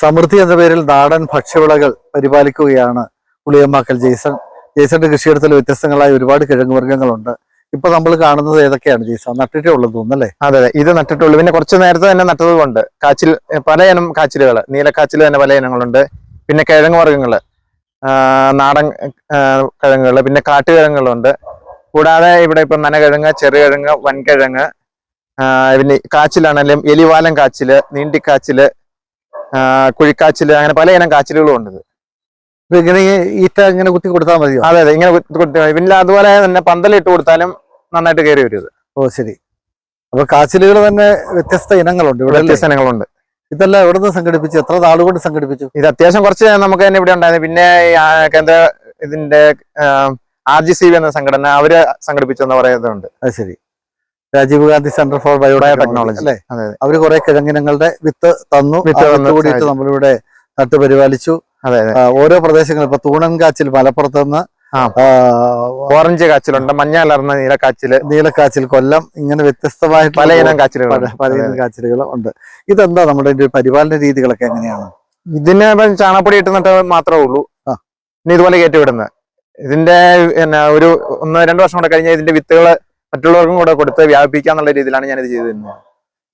സമൃദ്ധി എന്ന പേരിൽ നാടൻ ഭക്ഷ്യവിളകൾ പരിപാലിക്കുകയാണ് പുളിയമ്മാക്കൽ ജെയ്സൺ. ജെയ്സന്റെ കൃഷിയിടത്തിൽ വ്യത്യസ്തങ്ങളായ ഒരുപാട് കിഴങ്ങ് വർഗങ്ങളുണ്ട് ഇപ്പൊ നമ്മൾ കാണുന്നത് ഏതൊക്കെയാണ് ജെയ്സ നട്ടിട്ടേ ഉള്ളത് തോന്നുന്നല്ലേ അതെ അതെ. ഇത് നട്ടിട്ടുള്ളൂ. പിന്നെ കുറച്ച് നേരത്തെ തന്നെ നട്ടതുകൊണ്ട് കാച്ചിൽ പലയിനം കാച്ചിലുകൾ. നീലക്കാച്ചിൽ തന്നെ പല ഇനങ്ങളുണ്ട്. പിന്നെ കിഴങ്ങ് വർഗങ്ങൾ നാടൻ കിഴങ്ങുകൾ പിന്നെ കാട്ടുകിഴങ്ങുകളുണ്ട്. കൂടാതെ ഇവിടെ ഇപ്പം നനകിഴങ്ങ് ചെറുകിഴങ്ങ് വൻകിഴങ്ങ് പിന്നെ കാച്ചിലാണെങ്കിലും എലിവാലം കാച്ചിൽ നീണ്ടിക്കാച്ചിൽ ആ, കുഴിക്കാച്ചിൽ അങ്ങനെ പല ഇനം കാച്ചിലുകളും ഉണ്ട് ഇങ്ങനെ ഈറ്റ ഇങ്ങനെ കുത്തി കൊടുത്താൽ മതിയോ? അതെ അതെ ഇങ്ങനെ കുത്തി പിന്നെ അതുപോലെ തന്നെ പന്തലിട്ട് കൊടുത്താലും നന്നായിട്ട് കയറി വരും ഇത്. ഓ ശരി. അപ്പൊ കാച്ചിലുകൾ തന്നെ വ്യത്യസ്ത ഇനങ്ങളുണ്ട് ഇവിടെ വ്യത്യസ്ത ഇനങ്ങളുണ്ട്. ഇതെല്ലാം എവിടെ നിന്ന് സംഘടിപ്പിച്ചു? എത്ര നാളുകൊണ്ട് സംഘടിപ്പിച്ചു? ഇത് അത്യാവശ്യം കുറച്ച് നമുക്ക് തന്നെ ഇവിടെ ഉണ്ടായിരുന്നു. പിന്നെ കേന്ദ്ര ഇതിന്റെ ആർ ജി സി ബി എന്ന സംഘടന അവർ സംഘടിപ്പിച്ചെന്ന് പറയുന്നുണ്ട്. അത് ശരി. Rajiv Gandhi centre for biotechnology. അല്ലേ? അവർ കുറെ കിഴങ്ങിനങ്ങളുടെ വിത്ത് തന്നു വിത്ത് കൂടിയിട്ട് നമ്മളിവിടെ നട്ടു പരിപാലിച്ചു ഓരോ പ്രദേശങ്ങളും ഇപ്പൊ തൂണൻകാച്ചിൽ മലപ്പുറത്ത് നിന്ന് ഓറഞ്ച് കാച്ചിലുണ്ട് മഞ്ഞ കലർന്ന നീലക്കാച്ചിൽ. നീലക്കാച്ചിൽ കൊല്ലം ഇങ്ങനെ വ്യത്യസ്തമായ പല ഇനം കാച്ചിലുകൾ പല പല ഇനം കാച്ചിലുകളും ഉണ്ട്. ഇതെന്താ നമ്മുടെ പരിപാലന രീതികളൊക്കെ എങ്ങനെയാണ്? ഇതിന് ചാണപ്പൊടി ചാണകപ്പൊടി ഇട്ട് നട്ട് മാത്രമേ ഉള്ളൂ. ഇനി ഇതുപോലെ കയറ്റി വിടുന്നത് ഇതിന്റെ ഒരു ഒന്ന് രണ്ട് വർഷം കൂടെ കഴിഞ്ഞാൽ ഇതിന്റെ വിത്തുകൾ മറ്റുള്ളവർക്കും കൂടെ കൊടുത്ത് വ്യാപിപ്പിക്കാന്നുള്ള രീതിയിലാണ് ഞാനിത് ചെയ്തിരുന്നത്.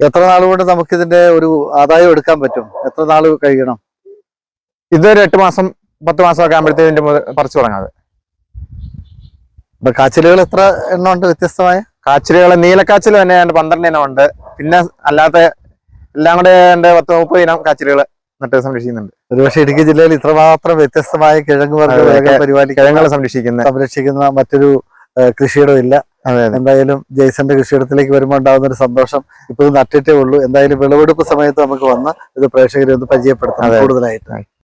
എത്ര നാൾ കൊണ്ട് നമുക്ക് ഇതിന്റെ ഒരു ആദായം എടുക്കാൻ പറ്റും? എത്ര നാൾ കഴിയണം? ഇതൊരു എട്ട് മാസം പത്ത് മാസം ഒക്കെ ആകുമ്പോഴത്തേക്ക് ഇതിന്റെ പറിച്ചു തുടങ്ങാതെ ഇപ്പൊ കാച്ചിലുകൾ എത്ര എണ്ണം ഉണ്ട് വ്യത്യസ്തമായ? കാച്ചിലുകൾ നീലക്കാച്ചിൽ തന്നെ എന്റെ പന്ത്രണ്ട് ഇനം ഉണ്ട്. പിന്നെ അല്ലാത്ത എല്ലാം കൂടെ എന്റെ പത്ത് മുപ്പത് ഇനം കാച്ചിലുകൾ നട്ട് സംരക്ഷിക്കുന്നുണ്ട്. ഒരുപക്ഷെ ഇടുക്കി ജില്ലയിൽ ഇത്രമാത്രം വ്യത്യസ്തമായ കിഴങ്ങ് വർഗ പരിപാടി കിഴങ്ങുകൾ കിഴങ്ങൾ സംരക്ഷിക്കുന്നത് സംരക്ഷിക്കുന്ന മറ്റൊരു കൃഷിയിടം ഇല്ല. എന്തായാലും ജയ്സന്റെ കൃഷിയിടത്തിലേക്ക് വരുമ്പോൾ ഉണ്ടാകുന്ന ഒരു സന്തോഷം ഇപ്പോഴും നട്ടിട്ടേ ഉള്ളൂ. എന്തായാലും വിളവെടുപ്പ് സമയത്ത് നമുക്ക് വന്ന് ഇത് പ്രേക്ഷകരെ ഒന്ന് പരിചയപ്പെടുത്താം കൂടുതലായിട്ട്.